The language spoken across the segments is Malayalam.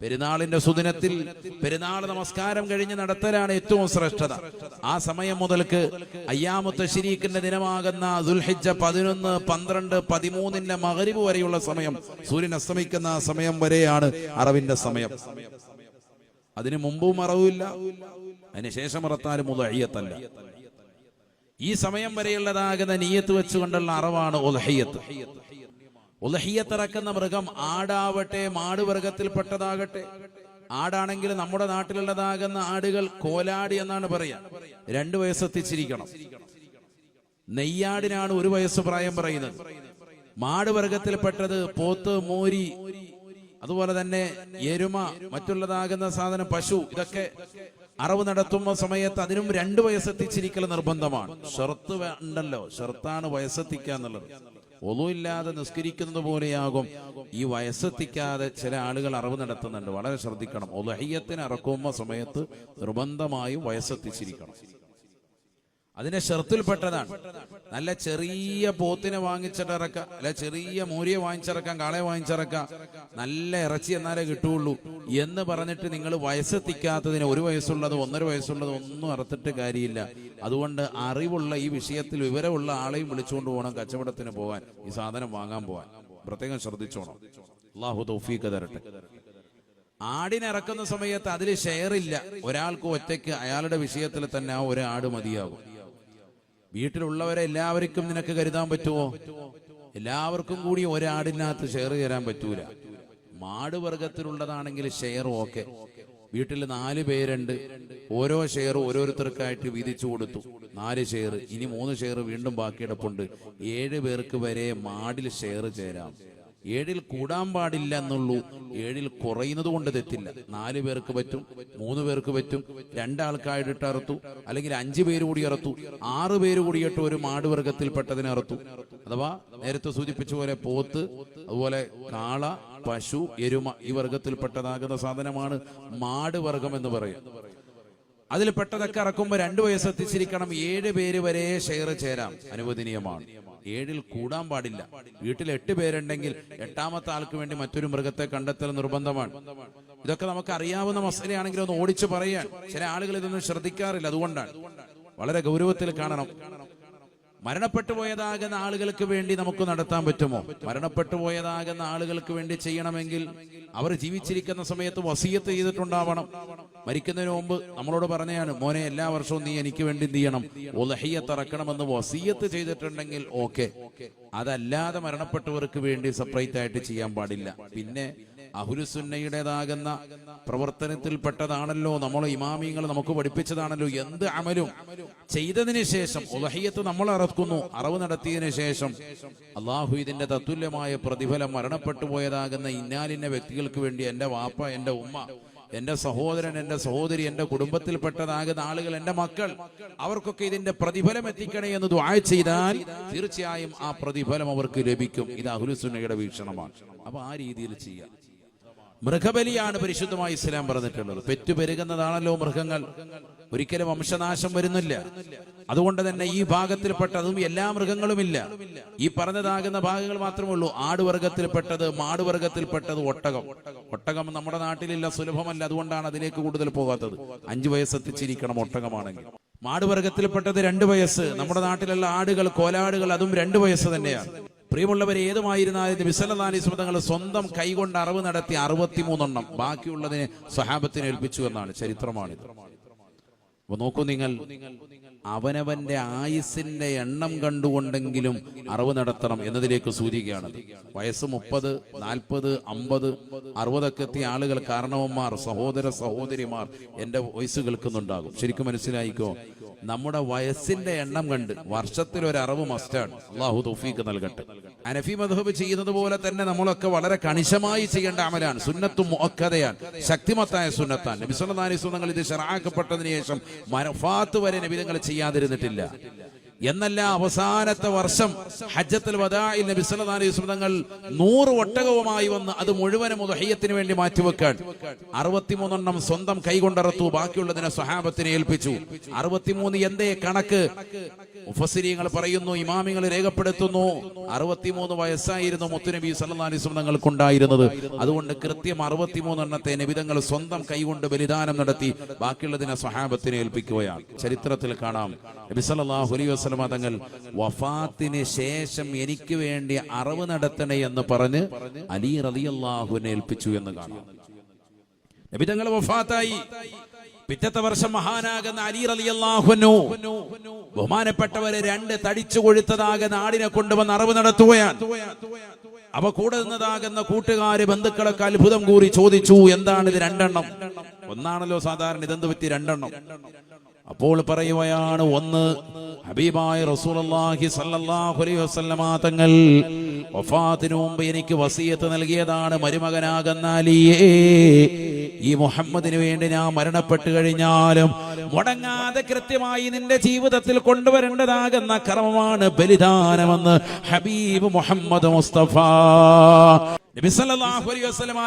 പെരുന്നാളിന്റെ സുദിനത്തിൽ പെരുന്നാൾ നമസ്കാരം കഴിഞ്ഞ് നടത്തലാണ് ഏറ്റവും ശ്രേഷ്ഠത. ആ സമയം മുതൽക്ക് അയ്യാമുത്ത ശരീക്കിന്റെ ദിനമാകുന്ന ദുൽഹിജ പതിനൊന്ന് പന്ത്രണ്ട് പതിമൂന്നിന്റെ മകരിവ് വരെയുള്ള സമയം സൂര്യൻ അസ്തമിക്കുന്ന സമയം വരെയാണ് അറവിന്റെ സമയം. അതിനു മുമ്പും അറവില്ല അതിനുശേഷം അറത്താലും മുതയ്യത്തല്ല ഈ സമയം വരെയുള്ളതാകുന്ന നീയത്ത് വെച്ചുകൊണ്ടുള്ള അറവാണ് ഉലഹയ്യത്ത് ഉലഹിയത്തിറക്കുന്ന മൃഗം ആടാവട്ടെ മാടുവർഗത്തിൽപ്പെട്ടതാകട്ടെ. ആടാണെങ്കിൽ നമ്മുടെ നാട്ടിലുള്ളതാകുന്ന ആടുകൾ കോലാടി എന്നാണ് പറയാ. രണ്ടു വയസ്സെത്തിച്ചിരിക്കണം. നെയ്യാടിനാണ് ഒരു വയസ്സ് പ്രായം പറയുന്നത്. മാടുവർഗത്തിൽപ്പെട്ടത് പോത്ത് മോരി അതുപോലെ തന്നെ എരുമ മറ്റുള്ളതാകുന്ന സാധനം പശു ഇതൊക്കെ അറിവ് നടത്തുന്ന സമയത്ത് അതിനും രണ്ടു വയസ്സെത്തിച്ചിരിക്കൽ നിർബന്ധമാണ്. ഷർത്ത് ഉണ്ടല്ലോ. ഷർത്താണ് വയസ്സെത്തിക്കുക എന്നുള്ളത്. ഒന്നുമില്ലാതെ നിസ്കരിക്കുന്നത് പോലെയാകും. ഈ വയസ്സെത്തിക്കാതെ ചില ആളുകൾ അറിവ് നടത്തുന്നുണ്ട്. വളരെ ശ്രദ്ധിക്കണം. ഒലഹയ്യത്തിന് ഇറക്കുന്ന സമയത്ത് നിർബന്ധമായും വയസ്സെത്തിച്ചിരിക്കണം. അതിന്റെ ഷർത്തിൽപ്പെട്ടതാണ് നല്ല ചെറിയ പോത്തിനെ വാങ്ങിച്ചിട്ടിറക്ക. അല്ല ചെറിയ മൂരിയെ വാങ്ങിച്ചിറക്കാം കാളയെ വാങ്ങിച്ചിറക്കാം. നല്ല ഇറച്ചി എന്നാലേ കിട്ടുള്ളൂ എന്ന് പറഞ്ഞിട്ട് നിങ്ങൾ വയസ്സെത്തിക്കാത്തതിന് ഒരു വയസ്സുള്ളത് ഒന്നര വയസ്സുള്ളത് ഒന്നും അറുത്തിട്ട് കാര്യമില്ല. അതുകൊണ്ട് അറിവുള്ള ഈ വിഷയത്തിൽ വിവരമുള്ള ആളെയും വിളിച്ചുകൊണ്ട് പോകണം കച്ചവടത്തിന് പോകാൻ ഈ സാധനം വാങ്ങാൻ പോകാൻ പ്രത്യേകം ശ്രദ്ധിച്ചോണം. അള്ളാഹു തൗഫീഖ് തരട്ടെ. ആടിനിറക്കുന്ന സമയത്ത് അതിൽ ഷെയർ ഇല്ല. ഒരാൾക്ക് ഒറ്റയ്ക്ക് അയാളുടെ വിഷയത്തിൽ തന്നെ ആ ഒരു ആട് മതിയാകും. വീട്ടിലുള്ളവരെ എല്ലാവർക്കും നിനക്ക് കരുതാൻ പറ്റുമോ? എല്ലാവർക്കും കൂടി ഒരാടിനകത്ത് ഷെയർ തരാൻ പറ്റൂല. മാട് വർഗത്തിലുള്ളതാണെങ്കിൽ ഷെയർ ഓക്കെ. വീട്ടിൽ നാല് പേരുണ്ട്. ഓരോ ഷെയർ ഓരോരുത്തർക്കായിട്ട് വീതിച്ചു കൊടുത്തു. നാല് ഷെയർ. ഇനി മൂന്ന് ഷെയർ വീണ്ടും ബാക്കിയെടുപ്പുണ്ട് ഏഴ് പേർക്ക് വരെ മാടിൽ ഷെയർ ചേരാം. ഏഴിൽ കൂടാൻ പാടില്ല എന്നുള്ളൂ. ഏഴിൽ കുറയുന്നത് കൊണ്ട് തെറ്റില്ല. നാല് പേർക്ക് പറ്റും മൂന്ന് പേർക്ക് പറ്റും രണ്ടാൾക്കായിട്ട് അറുത്തു അല്ലെങ്കിൽ അഞ്ചു പേര് കൂടി അറുത്തു ആറ് പേര് കൂടിയിട്ട് ഒരു മാടുവർഗത്തിൽപ്പെട്ടതിനെ അറുത്തു. അഥവാ നേരത്തെ സൂചിപ്പിച്ച പോലെ പോത്ത് അതുപോലെ കാള പശു എരുമ ഈ വർഗത്തിൽപ്പെട്ടതാകുന്ന സാധനമാണ് മാടുവർഗം എന്ന് പറയും അതിൽ പെട്ടതൊക്കെ ഇറക്കുമ്പോൾ രണ്ടു വയസ്സെത്തിച്ചിരിക്കണം ഏഴ് പേര് വരെ ഷെയർ ചേരാം. അനുവദനീയമാണ്. ഏഴിൽ കൂടാൻ പാടില്ല. വീട്ടിൽ എട്ട് പേരുണ്ടെങ്കിൽ എട്ടാമത്തെ ആൾക്ക് വേണ്ടി മറ്റൊരു മൃഗത്തെ കണ്ടെത്തൽ നിർബന്ധമാണ്. ഇതൊക്കെ നമുക്ക് അറിയാവുന്ന മസലയാണെങ്കിൽ ഒന്ന് ഓടിച്ചു പറയാൻ. ചില ആളുകൾ ഇതൊന്നും ശ്രദ്ധിക്കാറില്ല. അതുകൊണ്ടാണ്. വളരെ ഗൗരവത്തിൽ കാണണം. മരണപ്പെട്ടു പോയതാകുന്ന ആളുകൾക്ക് വേണ്ടി നമുക്ക് നടത്താൻ പറ്റുമോ? മരണപ്പെട്ടു പോയതാകുന്ന ആളുകൾക്ക് വേണ്ടി ചെയ്യണമെങ്കിൽ അവർ ജീവിച്ചിരിക്കുന്ന സമയത്ത് വസീയത്ത് ചെയ്തിട്ടുണ്ടാവണം. മരിക്കുന്നതിന് മുമ്പ് നമ്മളോട് പറഞ്ഞാണ് മോനെ എല്ലാ വർഷവും നീ എനിക്ക് വേണ്ടി എന്ത് ചെയ്യണം? ഉലഹിയത്ത് ഇറക്കണമെന്ന് വസീയത്ത് ചെയ്തിട്ടുണ്ടെങ്കിൽ ഓക്കെ. അതല്ലാതെ മരണപ്പെട്ടവർക്ക് വേണ്ടി സെപ്പറേറ്റ് ആയിട്ട് ചെയ്യാൻ പാടില്ല. പിന്നെ അഹുലുസുന്നയുടേതാകുന്ന പ്രവർത്തനത്തിൽപ്പെട്ടതാണല്ലോ നമ്മൾ ഇമാമിങ്ങൾ നമുക്ക് പഠിപ്പിച്ചതാണല്ലോ എന്ത് അമലും ചെയ്തതിന് ശേഷം ഉദഹയ്യത്ത് നമ്മൾ അറക്കുന്നു അറവ് നടത്തിയതിനു ശേഷം അള്ളാഹു ഇതിന്റെ തത്തുല്യമായ പ്രതിഫലം മരണപ്പെട്ടു പോയതാകുന്ന ഇന്നാലിന്ന വ്യക്തികൾക്ക് വേണ്ടി എന്റെ വാപ്പ എന്റെ ഉമ്മ എന്റെ സഹോദരൻ എന്റെ സഹോദരി എന്റെ കുടുംബത്തിൽപ്പെട്ടതാകുന്ന ആളുകൾ എന്റെ മക്കൾ അവർക്കൊക്കെ ഇതിന്റെ പ്രതിഫലം എത്തിക്കണേ എന്ന് ദ്വായ ചെയ്താൽ തീർച്ചയായും ആ പ്രതിഫലം അവർക്ക് ലഭിക്കും. ഇത് അഹുലുസുന്നയുടെ വീക്ഷണമാണ്. അപ്പൊ ആ രീതിയിൽ ചെയ്യാം. മൃഗബലിയാണ് പരിശുദ്ധമായി ഇസ്ലാം പറഞ്ഞിട്ടുള്ളത്. പെറ്റുപെരുകുന്നതാണല്ലോ മൃഗങ്ങൾ. ഒരിക്കലും വംശനാശം വരുന്നില്ല. അതുകൊണ്ട് തന്നെ ഈ ഭാഗത്തിൽപ്പെട്ടതും എല്ലാ മൃഗങ്ങളുമില്ല. ഈ പറഞ്ഞതാകുന്ന ഭാഗങ്ങൾ മാത്രമേ ഉള്ളൂ. ആടുവർഗത്തിൽപ്പെട്ടത് മാടുവർഗത്തിൽപ്പെട്ടത് ഒട്ടകം. ഒട്ടകം നമ്മുടെ നാട്ടിലില്ല സുലഭമല്ല. അതുകൊണ്ടാണ് അതിലേക്ക് കൂടുതൽ പോകാത്തത്. അഞ്ചു വയസ്സെത്തിച്ചിരിക്കണം ഒട്ടകമാണെങ്കിൽ. മാടുവർഗത്തിൽപ്പെട്ടത് രണ്ട് വയസ്സ്. നമ്മുടെ നാട്ടിലുള്ള ആടുകൾ കോലാടുകൾ അതും രണ്ട് വയസ്സ് തന്നെയാണ്. പ്രിയമുള്ളവർ ഏതുമായിരുന്നാലും വിസലദാനി സ്മൃതങ്ങൾ സ്വന്തം കൈകൊണ്ട് അറിവ് നടത്തി അറുപത്തിമൂന്നെണ്ണം ബാക്കിയുള്ളതിനെ സ്വഹാബത്തിന് ഏൽപ്പിച്ചു എന്നാണ് ചരിത്രമാണിത്. അപ്പൊ നോക്കൂ നിങ്ങൾ അവനവന്റെ ആയുസിന്റെ എണ്ണം കണ്ടുകൊണ്ടെങ്കിലും അറിവ് നടത്തണം എന്നതിലേക്ക് സൂചികയാണ് വയസ്സ് മുപ്പത് നാൽപ്പത് അമ്പത് അറുപതൊക്കെ എത്തിയ ആളുകൾ കാരണവന്മാർ സഹോദര സഹോദരിമാർ എന്റെ വയസ്സ് കേൾക്കുന്നുണ്ടാകും. ശരിക്കും മനസ്സിലായിക്കോ? നമ്മുടെ വയസ്സിന്റെ എണ്ണം കണ്ട് വർഷത്തിൽ ഒരു അറിവ് മസ്റ്റാണ് അള്ളാഹു തൗഫീക്ക് നൽകട്ടെ. അനഫി മധുബ് ചെയ്യുന്നത് പോലെ തന്നെ നമ്മളൊക്കെ വളരെ കണിശമായി ചെയ്യേണ്ട അമലാണ്. സുന്നത്തും മുഅക്കദയാണ്. ശക്തിമത്തായ സുന്നത്താൻ നബി സല്ലല്ലാഹു അലൈഹി വസല്ലം ഇത് ശരാക്കപ്പെട്ടതിന് ശേഷം മരഫാത്ത് വരെ നബിതങ്ങൾ ചെയ്യാതിരുന്നിട്ടില്ല. എന്നല്ല അവസാനത്തെ വർഷം ഹജ്ജത്തിൽ വദാഇൽ നബി സല്ലല്ലാഹു നൂറ് ഒട്ടകവുമായി വന്ന് അത് മുഴുവനും ഉദഹയ്യത്തിന് വേണ്ടി മാറ്റിവെക്കാൻ അറുപത്തിമൂന്നെണ്ണം സ്വന്തം കൈകൊണ്ടറത്തു. ബാക്കിയുള്ളതിനെ സ്വഹാബത്തിനെ ഏൽപ്പിച്ചു. അറുപത്തിമൂന്ന് എന്തേ കണക്ക്? മുഫസ്സിരിങ്ങൾ പറയുന്നു ഇമാമിങ്ങൾ രേഖപ്പെടുത്തുന്നു. അറുപത്തിമൂന്ന് വയസ്സായിരുന്നു മുത്തുനബി സല്ലാസ്വം തങ്ങൾക്കുണ്ടായിരുന്നത് അതുകൊണ്ട് കൃത്യം അറുപത്തിമൂന്ന് എണ്ണത്തെ നബിതങ്ങൾ സ്വന്തം കൈകൊണ്ട് ബലിദാനം നടത്തി ബാക്കിയുള്ളതിനെ സ്വഹാബത്തിനെ ഏൽപ്പിക്കുകയാണ്. ചരിത്രത്തിൽ കാണാം. നബി സല്ലല്ലാഹു അലൈഹി വസ്ലമ തങ്ങൾ വഫാത്തിന് ശേഷം എനിക്ക് വേണ്ടി അറിവ് നടത്തണേ എന്ന് പറഞ്ഞ് അലി റലിയല്ലാഹുവിനെ ഏൽപ്പിച്ചു എന്ന് കാണാം. നബി തങ്ങൾ വഫാത്തായി. പിറ്റത്തെ വർഷം മഹാനാകുന്ന അലി അള്ളാഹുനു ബഹുമാനപ്പെട്ടവരെ രണ്ട് തടിച്ചു കൊഴുത്തതാകെ നാടിനെ കൊണ്ടുവന്ന് അറിവ് നടത്തുകയാണ്. അവ കൂടെ നിന്നതാകുന്ന കൂട്ടുകാര് ബന്ധുക്കളൊക്കെ അത്ഭുതം കൂറി ചോദിച്ചു എന്താണ് ഇത് രണ്ടെണ്ണം? ഒന്നാണല്ലോ സാധാരണ ഇതെന്ത് പറ്റി രണ്ടെണ്ണം? അപ്പോൾ പറയുകയാണ് ഒന്ന് ഹബീബായ റസൂലുള്ളാഹി സ്വല്ലല്ലാഹു അലൈഹി വസല്ലമ തങ്ങൾ വഫാത്തിനു മുമ്പ് എനിക്ക് വസീയത്ത് നൽകിയതാണ് മരുമകനാകുന്ന അലിയേ. ഈ മുഹമ്മദിന് വേണ്ടി ഞാൻ മരണപ്പെട്ടു കഴിഞ്ഞാലും മുടങ്ങാതെ കൃത്യമായി നിന്റെ ജീവിതത്തിൽ കൊണ്ടുവരേണ്ടതാകുന്ന കർമ്മമാണ് ബലിദാനമെന്ന് ഹബീബ് മുഹമ്മദ് മുസ്തഫ.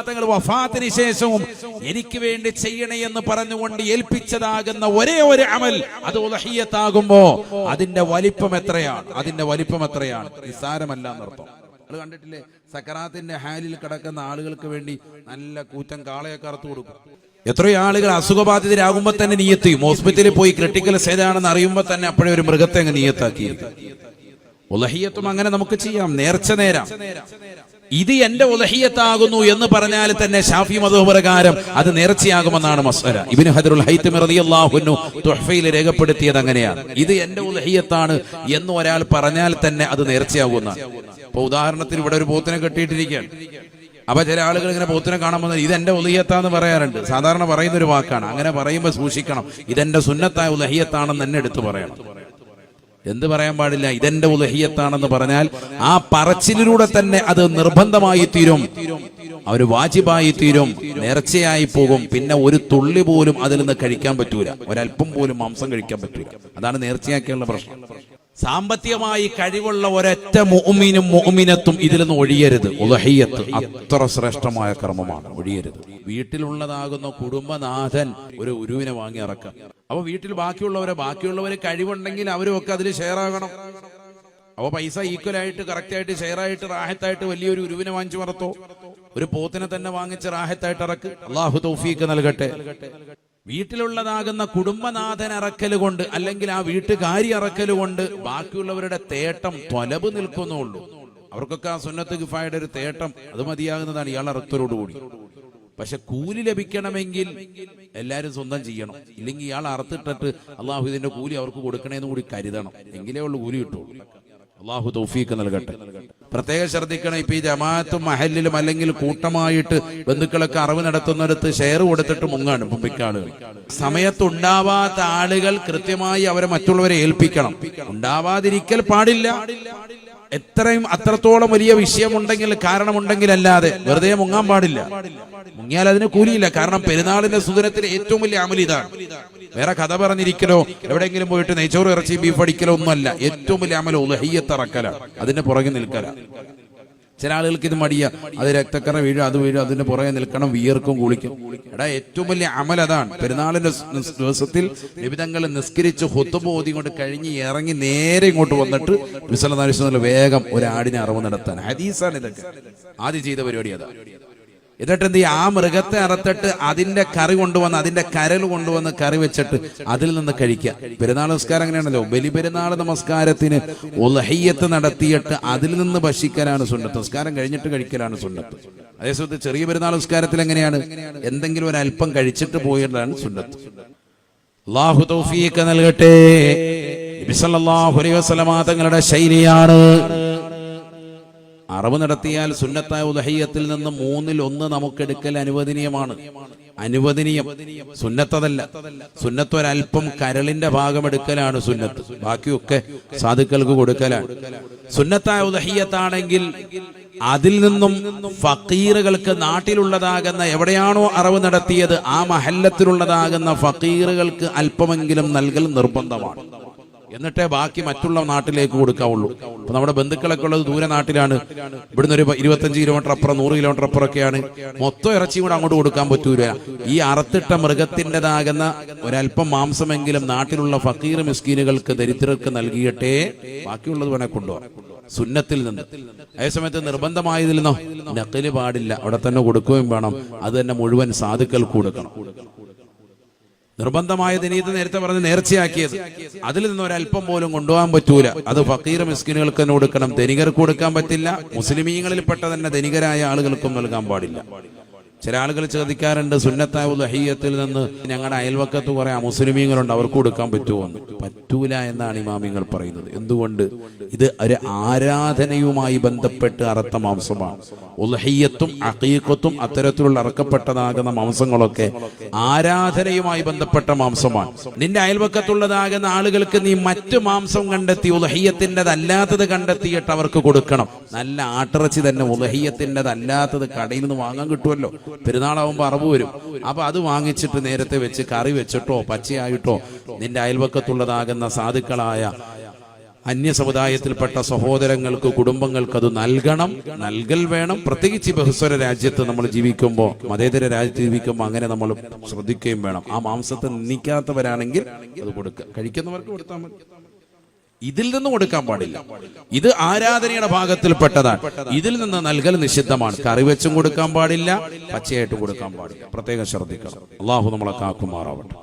തങ്ങൾ വഫാത്തിന് ശേഷവും എനിക്ക് വേണ്ടി ചെയ്യണേ എന്ന് പറഞ്ഞുകൊണ്ട് ഏൽപ്പിച്ചതാകുന്ന ഒരേ ഒരു അമൽ അത് ഉലഹിയത്താകുമ്പോ അതിന്റെ വലിപ്പം എത്രയാണ്? അതിന്റെ വലിപ്പം എത്രയാണ്? നിസ്സാരമല്ല എന്നർത്ഥം. നിങ്ങൾ കണ്ടിട്ടില്ലേ? സക്കറാത്തിന്റെ ഹാലിൽ കിടക്കുന്ന ആളുകൾക്ക് വേണ്ടി നല്ല കൂറ്റൻ കാളയൊക്കെ അറുത്തു കൊടുക്കും. എത്രയോ ആളുകൾ അസുഖബാധിതരാകുമ്പോൾ തന്നെ നീയെത്തിയും ഹോസ്പിറ്റലിൽ പോയി ക്രിട്ടിക്കൽ സേതാണെന്ന് അറിയുമ്പോൾ തന്നെ അപ്പോഴേ ഒരു മൃഗത്തെ അങ്ങ് നീയത്താക്കി ഉലഹിയത്തും അങ്ങനെ നമുക്ക് ചെയ്യാം. നേർച്ച നേരം. ഇത് എന്റെ ഉലഹിയത്താകുന്നു എന്ന് പറഞ്ഞാൽ തന്നെ ഷാഫി മതപ്രകാരം അത് നേർച്ചയാകുമെന്നാണ് മസ്അല. ഇബിന് ഹദറുൽ ഹൈത്തമി റളിയല്ലാഹുന്നു തുഹഫയിൽ രേഖപ്പെടുത്തിയത് അങ്ങനെയാണ്. ഇത് എന്റെ ഉലഹിയത്താണ് എന്ന് ഒരാൾ പറഞ്ഞാൽ തന്നെ അത് നേർച്ചയാകുന്ന ഇപ്പൊ ഉദാഹരണത്തിന് ഇവിടെ ഒരു പോത്തിനെ കെട്ടിയിട്ടിരിക്കുകയാണ്. അപ്പൊ ചില ആളുകൾ ഇങ്ങനെ പോത്തിനെ കാണാൻ പോകുന്നത് ഇതെന്റെ ഉലഹിയത്താന്ന് പറയാറുണ്ട്. സാധാരണ പറയുന്ന ഒരു വാക്കാണ്. അങ്ങനെ പറയുമ്പോൾ സൂക്ഷിക്കണം. ഇതെന്റെ സുന്നത്തായ ഉലഹിയത്താണെന്ന് തന്നെ എടുത്തു പറയണം. എന്ത് പറയാൻ പാടില്ല? ഇതെന്റെ ഉലഹിയത്താണെന്ന് പറഞ്ഞാൽ ആ പറച്ചിലിലൂടെ തന്നെ അത് നിർബന്ധമായി തീരും. അവർ വാജിബായി തീരും നേർച്ചയായി പോകും. പിന്നെ ഒരു തുള്ളി പോലും അതിൽ നിന്ന് കഴിക്കാൻ പറ്റൂല. ഒരല്പം പോലും മാംസം കഴിക്കാൻ പറ്റൂല. അതാണ് നേർച്ചയാക്കിയുള്ള പ്രശ്നം. സാമ്പത്തികമായി കഴിവുള്ള ഒരൊറ്റ മുഅ്മിനും മുഅ്മിനത്തും ഇതിൽ നിന്ന് ഒഴിയരുത്. ഉലഹിയത്ത് അത്ര ശ്രേഷ്ഠമായ കർമ്മമാണ്. ഒഴിയരുത്. വീട്ടിലുള്ളതാകുന്ന കുടുംബനാഥൻ ഒരു ഉരുവിനെ വാങ്ങി ഇറക്കാം അപ്പൊ വീട്ടിൽ ബാക്കിയുള്ളവരെ ബാക്കിയുള്ളവരെ കഴിവുണ്ടെങ്കിൽ അവരും ഒക്കെ അതിൽ ഷെയർ ആകണം അപ്പൊ പൈസ ഈക്വൽ ആയിട്ട് കറക്റ്റ് ആയിട്ട് ഷെയർ ആയിട്ട് റാഹത്തായിട്ട് വലിയൊരു ഉരുവിനെ വാങ്ങിച്ചു മറത്തോ? ഒരു പോത്തിനെ തന്നെ വാങ്ങിച്ച് റാഹത്തായിട്ട് ഇറക്ക് അള്ളാഹു തൗഫീക്ക് നൽകട്ടെ. വീട്ടിലുള്ളതാകുന്ന കുടുംബനാഥൻ ഇറക്കൽ കൊണ്ട് അല്ലെങ്കിൽ ആ വീട്ടുകാരി ഇറക്കൽ കൊണ്ട് ബാക്കിയുള്ളവരുടെ തേട്ടം തൊലബ് നിൽക്കുന്നുള്ളൂ അവർക്കൊക്കെ ആ സുന്നത്ത് ഗിഫായുടെ ഒരു തേട്ടം അത് മതിയാകുന്നതാണ് ഇയാൾ അറുത്തരോടുകൂടി പക്ഷെ കൂലി ലഭിക്കണമെങ്കിൽ എല്ലാരും സ്വന്തം ചെയ്യണം. ഇല്ലെങ്കിൽ ഇയാൾ അറുത്തിട്ടിട്ട് അള്ളാഹു ഇതിന്റെ കൂലി അവർക്ക് കൊടുക്കണേന്ന് കൂടി കരുതണം. എങ്കിലേ ഉള്ളൂ കൂലി കിട്ടുള്ളൂ. അള്ളാഹു തൗഫീക്ക് നൽകട്ടെ. പ്രത്യേകം ശ്രദ്ധിക്കണം ഇപ്പൊ ഈ ജമാഅത്തും മഹലിലും അല്ലെങ്കിൽ കൂട്ടമായിട്ട് ബന്ധുക്കളൊക്കെ അറിവ് നടത്തുന്നിടത്ത് ഷെയർ കൊടുത്തിട്ട് മുങ്ങാണ് മുമ്പിക്കാളുകൾ സമയത്തുണ്ടാവാത്ത ആളുകൾ കൃത്യമായി അവരെ മറ്റുള്ളവരെ ഏൽപ്പിക്കണം. ഉണ്ടാവാതിരിക്കൽ പാടില്ല. എത്രയും അത്രത്തോളം വലിയ വിഷയമുണ്ടെങ്കിൽ കാരണമുണ്ടെങ്കിൽ അല്ലാതെ വെറുതെ മുങ്ങാൻ പാടില്ല. മുങ്ങിയാൽ അതിന് കൂലിയില്ല. കാരണം പെരുന്നാളിന്റെ സുദിനത്തിൽ ഏറ്റവും വലിയ അമൽ ഇതാണ്. വേറെ കഥ പറഞ്ഞിരിക്കലോ എവിടെയെങ്കിലും പോയിട്ട് നെയ്ച്ചോറ് ഇറച്ചി ബീഫ് അടിക്കലോ ഒന്നുമല്ല. ഏറ്റവും വലിയ അമൽ ഉലഹിയത്തിറക്കലാണ് അതിന്റെ പുറകെ നിൽക്കല ചില ആളുകൾക്ക് ഇത് മടിയ. അത് രക്തക്കറ വീഴും അത് വീഴും അതിന്റെ പുറകെ നിൽക്കണം വിയർക്കും കുളിക്കും. എടാ ഏറ്റവും വലിയ അമൽ അതാണ്. പെരുന്നാളിന്റെ ദിവസത്തിൽ നിബിതങ്ങൾ നിസ്കരിച്ച് ഹൊത്തുപോതി കൊണ്ട് കഴിഞ്ഞ് ഇറങ്ങി നേരെ ഇങ്ങോട്ട് വന്നിട്ട് വിസലനാരിശുന്നിൽ വേഗം ഒരു ആടിനെ അറിവ് നടത്താൻ. ഹദീസാണ് ഇതൊക്കെ. ആദ്യം ചെയ്ത പരിപാടി അതാ. എന്നിട്ട് എന്ത് ആ മൃഗത്തെ അറുത്തിട്ട് അതിന്റെ കറി കൊണ്ടുവന്ന് അതിന്റെ കരൽ കൊണ്ടുവന്ന് കറി വെച്ചിട്ട് അതിൽ നിന്ന് കഴിക്കുക. പെരുന്നാൾ നമസ്കാരം അങ്ങനെയാണല്ലോ. ബലി പെരുന്നാൾ നമസ്കാരത്തിന് ഉലഹയ്യത്ത് നടത്തിയിട്ട് അതിൽ നിന്ന് ഭക്ഷിക്കലാണ് സുന്നത്ത്. നമസ്കാരം കഴിഞ്ഞിട്ട് കഴിക്കലാണ് സുന്നത്ത്. അതേസമയത്ത് ചെറിയ പെരുന്നാൾ നമസ്കാരത്തിൽ എങ്ങനെയാണ്? എന്തെങ്കിലും ഒരു അല്പം കഴിച്ചിട്ട് പോയതാണ് സുന്നത്ത്. അള്ളാഹു തൗഫീഖ് നൽകട്ടെ. തങ്ങളുടെ ശൈലിയാണ്. അറിവ് നടത്തിയാൽ സുന്നത്തായ ഉദഹയ്യത്തിൽ നിന്ന് മൂന്നിൽ ഒന്ന് നമുക്ക് നമുക്കെടുക്കൽ അനുവദനീയമാണ്. അനുവദനീയം. സുന്നത്തതല്ല. സുന്നത്ത് ഒരല്പം കരളിന്റെ ഭാഗം എടുക്കലാണ് സുന്നത്ത്. ബാക്കിയൊക്കെ സാധുക്കൾക്ക് കൊടുക്കലാണ്. സുന്നത്തായ ഉദഹയ്യത്താണെങ്കിൽ അതിൽ നിന്നും ഫക്കീറുകൾക്ക് നാട്ടിലുള്ളതാകുന്ന എവിടെയാണോ അറിവ് നടത്തിയത് ആ മഹല്ലത്തിലുള്ളതാകുന്ന ഫക്കീറുകൾക്ക് അല്പമെങ്കിലും നൽകൽ നിർബന്ധമാണ്. എന്നിട്ടേ ബാക്കി മറ്റുള്ള നാട്ടിലേക്ക് കൊടുക്കാവുള്ളൂ. അപ്പൊ നമ്മുടെ ബന്ധുക്കളൊക്കെ ഉള്ളത് ദൂരെ നാട്ടിലാണ്. ഇവിടുന്ന് ഒരു ഇരുപത്തഞ്ച് കിലോമീറ്റർ അപ്പുറം നൂറ് കിലോമീറ്റർ അപ്പുറമൊക്കെയാണ്. മൊത്തം ഇറച്ചിയും കൂടെ അങ്ങോട്ട് കൊടുക്കാൻ പറ്റൂല. ഈ അറുത്തിട്ട മൃഗത്തിന്റെതാകുന്ന ഒരല്പം മാംസമെങ്കിലും നാട്ടിലുള്ള ഫക്കീർ മിസ്കീനുകൾക്ക് ദരിദ്രർക്ക് നൽകിയിട്ടേ ബാക്കിയുള്ളത് വേണേ കൊണ്ടുപോകാം സുന്നത്തിൽ നിന്ന്. അതേസമയത്ത് നിർബന്ധമായതിൽ നിന്നോ? നക്കൽ പാടില്ല. അവിടെ തന്നെ കൊടുക്കുകയും വേണം. അത് തന്നെ മുഴുവൻ സാധുക്കൾക്ക് കൊടുക്കണം. നിർബന്ധമായ ദിനീത് നേരത്തെ പറഞ്ഞ് നേർച്ചയാക്കിയത്. അതിൽ നിന്ന് ഒരല്പം പോലും കൊണ്ടുപോകാൻ പറ്റൂല. അത് ഫക്കീർ മിസ്കിനുകൾക്ക് തന്നെ കൊടുക്കണം. ധനികർക്ക് കൊടുക്കാൻ പറ്റില്ല. മുസ്ലിമീങ്ങളിൽപ്പെട്ട തന്നെ ധനികരായ ആളുകൾക്കും നൽകാൻ പാടില്ല. ചില ആളുകൾ ചോദിക്കാറുണ്ട് ഉലഹീയത്തിൽ നിന്ന് ഞങ്ങളുടെ അയൽവക്കത്ത് കുറെ മുസ്ലിമീങ്ങളുണ്ട് അവർക്ക് കൊടുക്കാൻ പറ്റുമോ? പറ്റൂല എന്നാണ് ഇമാമിങ്ങൾ പറയുന്നത്. എന്തുകൊണ്ട്? ഇത് ഒരു ആരാധനയുമായി ബന്ധപ്പെട്ട് അറുത്ത മാംസമാണ്. ഉൽഹയ്യത്തും അക്കീക്കത്തും അത്തരത്തിലുള്ള അറക്കപ്പെട്ടതാകുന്ന മാംസങ്ങളൊക്കെ ആരാധനയുമായി ബന്ധപ്പെട്ട മാംസമാണ്. നിന്റെ അയൽവക്കത്തുള്ളതാകുന്ന ആളുകൾക്ക് നീ മറ്റു മാംസം കണ്ടെത്തി ഉലഹയ്യത്തിന്റെതല്ലാത്തത് കണ്ടെത്തിയിട്ട് അവർക്ക് കൊടുക്കണം. നല്ല ആട്ടിറച്ചി തന്നെ ഉലഹയ്യത്തിന്റെതല്ലാത്തത് കടയിൽ നിന്ന് വാങ്ങാൻ കിട്ടുമല്ലോ. പെരുന്നാളാവുമ്പോൾ അറവ് വരും. അപ്പൊ അത് വാങ്ങിച്ചിട്ട് നേരത്തെ വെച്ച് കറി വെച്ചിട്ടോ പച്ചയായിട്ടോ നിന്റെ അയൽവക്കത്തുള്ളതാകുന്ന സാധുക്കളായ അന്യ സമുദായത്തിൽപ്പെട്ട സഹോദരങ്ങൾക്ക് കുടുംബങ്ങൾക്ക് അത് നൽകണം. നൽകൽ വേണം. പ്രത്യേകിച്ച് ബഹുസ്വര രാജ്യത്ത് നമ്മൾ ജീവിക്കുമ്പോൾ മതേതര രാജ്യത്ത് ജീവിക്കുമ്പോൾ അങ്ങനെ നമ്മൾ ശ്രദ്ധിക്കുകയും വേണം. ആ മാംസത്തെ നിന്ദിക്കാത്തവരാണെങ്കിൽ അത് കൊടുക്കുക കഴിക്കുന്നവർക്ക് കൊടുത്താൽ മതി. ഇതിൽ നിന്നും കൊടുക്കാൻ പാടില്ല. ഇത് ആരാധനയുടെ ഭാഗത്തിൽപ്പെട്ടതാണ്. ഇതിൽ നിന്ന് നൽകൽ നിഷിദ്ധമാണ്. കറി വെച്ചും കൊടുക്കാൻ പാടില്ല പച്ചയായിട്ട് കൊടുക്കാൻ പാടില്ല. പ്രത്യേകം ശ്രദ്ധിക്കണം. അള്ളാഹു നമ്മളെ കാക്കുമാറാവട്ടെ.